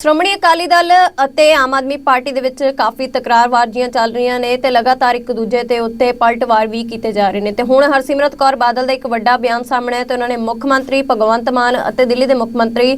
ਸ਼੍ਰੋਮਣੀ ਅਕਾਲੀ ਦਲ ਅਤੇ ਆਮ ਆਦਮੀ ਪਾਰਟੀ ਦੇ ਵਿੱਚ ਕਾਫੀ ਤਕਰਾਰਬਾਜ਼ੀਆਂ ਚੱਲ ਰਹੀਆਂ ਨੇ ਤੇ ਲਗਾਤਾਰ ਇੱਕ ਦੂਜੇ ਤੇ ਉੱਤੇ ਪਲਟਵਾਰ ਵੀ ਕੀਤੇ ਜਾ ਰਹੇ ਨੇ। ਤੇ ਹੁਣ ਹਰਸਿਮਰਤ ਕੌਰ ਬਾਦਲ ਦਾ ਇੱਕ ਵੱਡਾ ਬਿਆਨ ਸਾਹਮਣੇ ਆਇਆ ਤੇ ਉਹਨਾਂ ਨੇ ਮੁੱਖ ਮੰਤਰੀ ਭਗਵੰਤ ਮਾਨ ਅਤੇ ਦਿੱਲੀ ਦੇ ਮੁੱਖ ਮੰਤਰੀ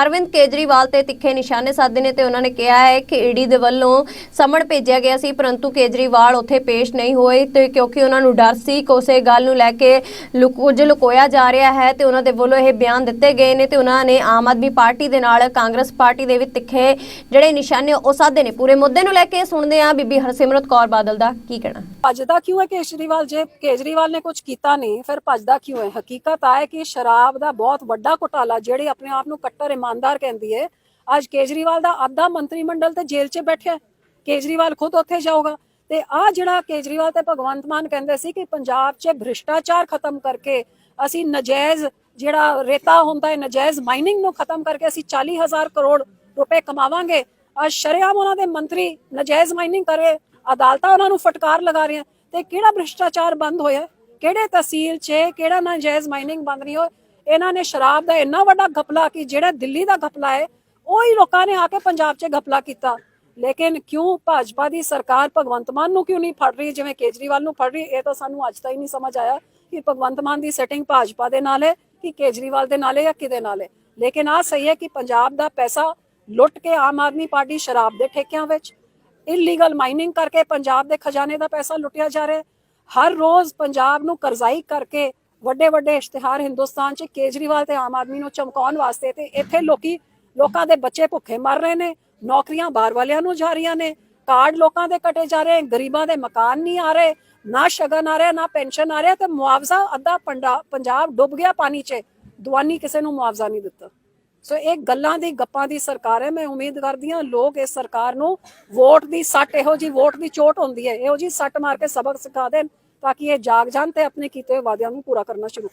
ਅਰਵਿੰਦ ਕੇਜਰੀਵਾਲ ਤੇ ਤਿੱਖੇ ਨਿਸ਼ਾਨੇ ਸਾਧੇ ਨੇ ਤੇ ਉਹਨਾਂ ਨੇ ਕਿਹਾ ਹੈ ਕਿ ਈਡੀ ਦੇ ਵੱਲੋਂ ਸਮਣ ਭੇਜਿਆ ਗਿਆ ਸੀ, ਪਰੰਤੂ ਕੇਜਰੀਵਾਲ ਉੱਥੇ ਪੇਸ਼ ਨਹੀਂ ਹੋਏ ਤੇ ਕਿਉਂਕਿ ਉਹਨਾਂ ਨੂੰ ਡਰ ਸੀ ਕਿ ਉਸੇ ਗੱਲ ਨੂੰ ਲੈ ਕੇ ਲੁਕ- ਕੁਝ ਲੁਕੋਇਆ ਜਾ ਰਿਹਾ ਹੈ ਤੇ ਉਹਨਾਂ ਦੇ ਵੱਲੋਂ ਇਹ ਬਿਆਨ ਦਿੱਤੇ ਗਏ ਨੇ ਤੇ ਉਹਨਾਂ ਨੇ ਆਮ ਆਦਮੀ ਪਾਰਟੀ ਦੇ ਨਾਲ ਕਾਂਗਰਸ ਪਾਰਟੀ ਦੇ ਵੀ ਤਿੱਖੇ ਜਿਹੜੇ ਨਿਸ਼ਾਨੇ ਉਹ ਸਾਧੇ ਨੇ। ਪੂਰੇ ਮੁੱਦੇ ਨੂੰ ਲੈ ਕੇ ਸੁਣਦੇ ਹਾਂ ਬੀਬੀ ਹਰਸਿਮਰਤ ਕੌਰ ਬਾਦਲ ਦਾ। ਕੀ ਕਹਿਣਾ? ਭੱਜਦਾ ਕਿਉਂ ਹੈ ਕੇਜਰੀਵਾਲ? ਜੇ ਕੇਜਰੀਵਾਲ ਨੇ ਕੁਝ ਕੀਤਾ ਨਹੀਂ, ਫਿਰ ਭੱਜਦਾ ਕਿਉਂ ਹੈ? ਹਕੀਕਤ ਆ ਹੈ ਕਿ ਸ਼ਰਾਬ ਦਾ ਬਹੁਤ ਵੱਡਾ ਘੁਟਾਲਾ, ਜਿਹੜੇ ਆਪਣੇ ਆਪ ਨੂੰ ਕੱਟਰ ਇਮਾਨਦਾਰ ਕਹਿੰਦੀ ਹੈ, ਅੱਜ ਕੇਜਰੀਵਾਲ ਦਾ ਅੱਧਾ ਮੰਤਰੀ ਮੰਡਲ ਤੇ ਜੇਲ੍ਹ 'ਚ ਬੈਠਿਆ ਕੇਜਰੀਵਾਲ ਖੁਦ ਉੱਥੇ ਜਾਊਗਾ। ਤੇ ਆ ਜਿਹੜਾ ਕੇਜਰੀਵਾਲ ਤੇ ਭਗਵੰਤ ਮਾਨ ਕਹਿੰਦੇ ਸੀ ਕਿ ਪੰਜਾਬ 'ਚ ਭ੍ਰਿਸ਼ਟਾਚਾਰ ਖਤਮ ਕਰਕੇ ਅਸੀਂ ਨਜਾਇਜ਼ ਜਿਹੜਾ ਰੇਤਾ ਹੁੰਦਾ ਹੈ, ਨਜਾਇਜ਼ ਮਾਈਨਿੰਗ ਨੂੰ ਖਤਮ ਕਰਕੇ ਅਸੀਂ 40000 ਕਰੋੜ ਰੁਪਏ ਕਮਾਵਾਂਗੇ। ਅੱਜ ਸ਼ਰੇਆਮ ਉਹਨਾਂ ਦੇ ਮੰਤਰੀ ਨਜਾਇਜ਼ ਮਾਈਨਿੰਗ ਕਰੇ, ਅਦਾਲਤਾਂ ਉਹਨਾਂ ਨੂੰ ਫਟਕਾਰ ਲਗਾ ਰਹੀਆਂ। ਤੇ ਕਿਹੜਾ ਭ੍ਰਿਸ਼ਟਾਚਾਰ ਬੰਦ ਹੋਇਆ? ਕਿਹੜੇ ਤਹਿਸੀਲ 'ਚ ਕਿਹੜਾ ਨਾਜਾਇਜ਼ ਮਾਈਨਿੰਗ ਬੰਦ ਨਹੀਂ ਹੋਇਆ? ਇਹਨਾਂ ਨੇ ਸ਼ਰਾਬ ਦਾ ਇੰਨਾ ਵੱਡਾ ਘਪਲਾ ਕਿ ਜਿਹੜਾ ਦਿੱਲੀ ਦਾ ਘਪਲਾ ਹੈ, ਉਹੀ ਲੋਕਾਂ ਨੇ ਆ ਕੇ ਪੰਜਾਬ 'ਚ ਘਪਲਾ ਕੀਤਾ। ਲੇਕਿਨ ਕਿਉਂ ਭਾਜਪਾ ਦੀ ਸਰਕਾਰ ਭਗਵੰਤ ਮਾਨ ਨੂੰ ਕਿਉਂ ਨਹੀਂ ਫੜ ਰਹੀ, ਜਿਵੇਂ ਕੇਜਰੀਵਾਲ ਨੂੰ ਫੜ ਰਹੀ, ਇਹ ਤਾਂ ਸਾਨੂੰ ਅੱਜ ਤੱਕ ਹੀ ਨਹੀਂ ਸਮਝ ਆਇਆ ਕਿ ਭਗਵੰਤ ਮਾਨ ਦੀ ਸੈਟਿੰਗ ਭਾਜਪਾ ਦੇ ਨਾਲ ਹੈ, ਕਿ ਕੇਜਰੀਵਾਲ ਦੇ ਨਾਲ ਹੈ ਜਾਂ ਕਿਹਦੇ ਨਾਲ ਹੈ। ਲੇਕਿਨ ਆ ਸਹੀ ਹੈ ਕਿ ਪੰਜਾਬ ਦਾ ਪੈਸਾ ਲੁੱਟ ਕੇ ਆਮ ਆਦਮੀ ਪਾਰਟੀ ਸ਼ਰਾਬ ਦੇ ਠੇਕਿਆਂ ਵਿੱਚ। ਇਲੀਗਲ ਮਾਈਨਿੰਗ ਕਰਕੇ ਪੰਜਾਬ ਦੇ ਖਜ਼ਾਨੇ ਦਾ ਪੈਸਾ ਲੁੱਟਿਆ ਜਾ ਰਿਹਾ ਹਰ ਰੋਜ਼ ਪੰਜਾਬ ਨੂੰ ਕਰਜ਼ਾਈ ਕਰਕੇ ਵੱਡੇ ਵੱਡੇ ਇਸ਼ਤਿਹਾਰ ਹਿੰਦੁਸਤਾਨ 'ਚ ਕੇਜਰੀਵਾਲ ਤੇ ਆਮ ਆਦਮੀ ਨੂੰ ਚਮਕਾਉਣ ਵਾਸਤੇ ਤੇ ਇੱਥੇ ਲੋਕੀ ਲੋਕਾਂ ਦੇ ਬੱਚੇ ਭੁੱਖੇ ਮਰ ਰਹੇ ਨੇ, ਨੌਕਰੀਆਂ ਬਾਹਰ ਵਾਲਿਆਂ ਨੂੰ ਜਾ ਰਹੀਆਂ ਨੇ, ਕਾਰਡ ਲੋਕਾਂ ਦੇ ਕਟੇ ਜਾ ਰਹੇ, ਗਰੀਬਾਂ ਦੇ ਮਕਾਨ ਨਹੀਂ ਆ ਰਹੇ, ਨਾ ਸ਼ਗਨ ਆ ਰਿਹਾ, ਨਾ ਪੈਨਸ਼ਨ ਆ ਰਿਹਾ ਤੇ ਮੁਆਵਜ਼ਾ ਅੱਧਾ ਪੰਡਾ- ਪੰਜਾਬ ਡੁੱਬ ਗਿਆ ਪਾਣੀ 'ਚ। ਦੁਆਨੀ ਕਿਸੇ ਨੂੰ ਮੁਆਵਜ਼ਾ ਨਹੀਂ ਦਿੱਤਾ। ਸੋ ਇਹ ਗੱਲਾਂ ਦੀ ਗੱਪਾਂ ਦੀ ਸਰਕਾਰ ਹੈ, ਮੈਂ ਉਮੀਦ ਕਰਦੀ ਹਾਂ ਲੋਕ ਇਸ ਸਰਕਾਰ ਨੂੰ ਵੋਟ ਦੀ ਸੱਟ, ਇਹੋ ਜੀ ਵੋਟ ਦੀ ਚੋਟ ਹੁੰਦੀ ਹੈ, ਇਹੋ ਜੀ ਸੱਟ ਮਾਰ ਕੇ ਸਬਕ ਸਿਖਾ ਦੇਣ ਤਾਂ ਕਿ ਇਹ ਜਾਗ ਜਾਣ ਤੇ ਆਪਣੇ ਕੀਤੇ ਹੋਏ ਵਾਅਦਿਆਂ ਨੂੰ ਪੂਰਾ ਕਰਨਾ ਸ਼ੁਰੂ